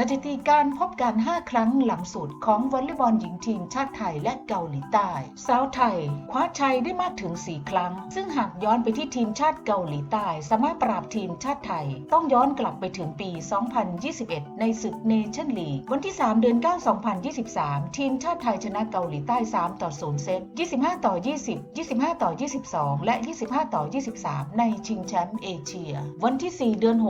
สถิติการพบกัน 5 ครั้งหลังสุดของวอลเลย์บอลหญิงทีมชาติไทยและเกาหลีใต้ สาวไทย คว้าชัยได้มากถึง 4 ครั้ง ซึ่งหากย้อนไปที่ทีมชาติเกาหลีใต้ สามารถปราบทีมชาติไทย ต้องย้อนกลับไปถึงปี 2021 ในศึกเนชั่นลีกวันที่ 3 เดือน 9 2023 ทีมชาติไทยชนะเกาหลีใต้ 3 ต่อ 0 เซต 25 ต่อ 20 25 ต่อ 22 และ 25 ต่อ 23 ในชิงแชมป์เอเชีย วันที่ 4 เดือน 6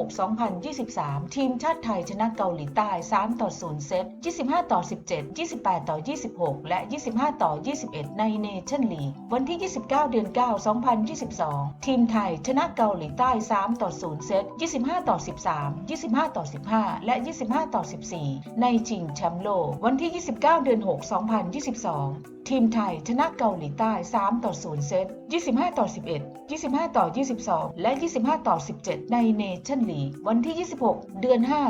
2023 ทีมชาติไทยชนะเกาหลีตาย 3 ต่อ 0 เซต 25 ต่อ 17 28 ต่อ 26 และ 25 ต่อ 21 ในเนชั่นลีกวันที่ 29 เดือน 9 2022 ทีมไทยชนะเกาหลีใต้ 3 ต่อ 0 เซต 25 ต่อ 13 25 ต่อ 15 และ 25 ต่อ 14 ในชิงแชมป์โลกวันที่ 29 เดือน 6 2022 ทีมไทยชนะเกาหลีใต้ 3 ต่อ 0 เซต 25 ต่อ 11 25 ต่อ 22 และ 25 ต่อ 17 ในเนชั่นลีกวันที่ 26 เดือน 5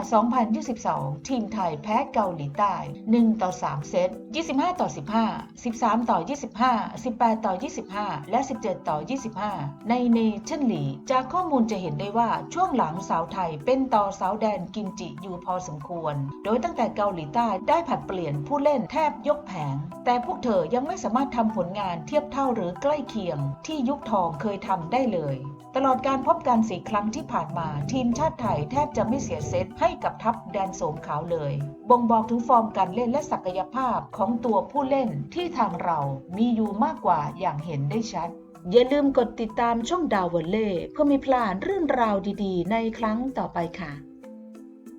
2022 ทีมไทยแพ้เกาหลีใต้ 1 ต่อ 3 เซต 25 ต่อ 15 13 ต่อ 25 18 ต่อ 25 และ 17 ต่อ 25 ในเนชั่นลีกจากข้อมูลจะเห็นได้ว่าช่วงหลังสาวไทยเป็นต่อสาวแดนกิมจิอยู่พอสมควร โดยตั้งแต่เกาหลีใต้ได้ผัดเปลี่ยนผู้เล่นแทบยกแผง แต่พวกเธอยังไม่สามารถทำผลงานเทียบเท่าหรือใกล้เคียง ที่ยุคทองเคยทำได้เลย ตลอดการพบกันสี่ครั้งที่ผ่านมา ทีมชาติไทยแทบจะไม่เสียเซตให้กับทัพแดนโสมขาวเลย บ่งบอกถึงฟอร์มการเล่นและศักยภาพของตัวผู้เล่นที่ทางเรามีอยู่มากกว่าอย่างเห็นได้ชัดอย่าลืมกดติดตามช่องดาววอลเล่เพื่อม่พลาดเรื่องราวดีๆ ในครั้งต่อไปค่ะ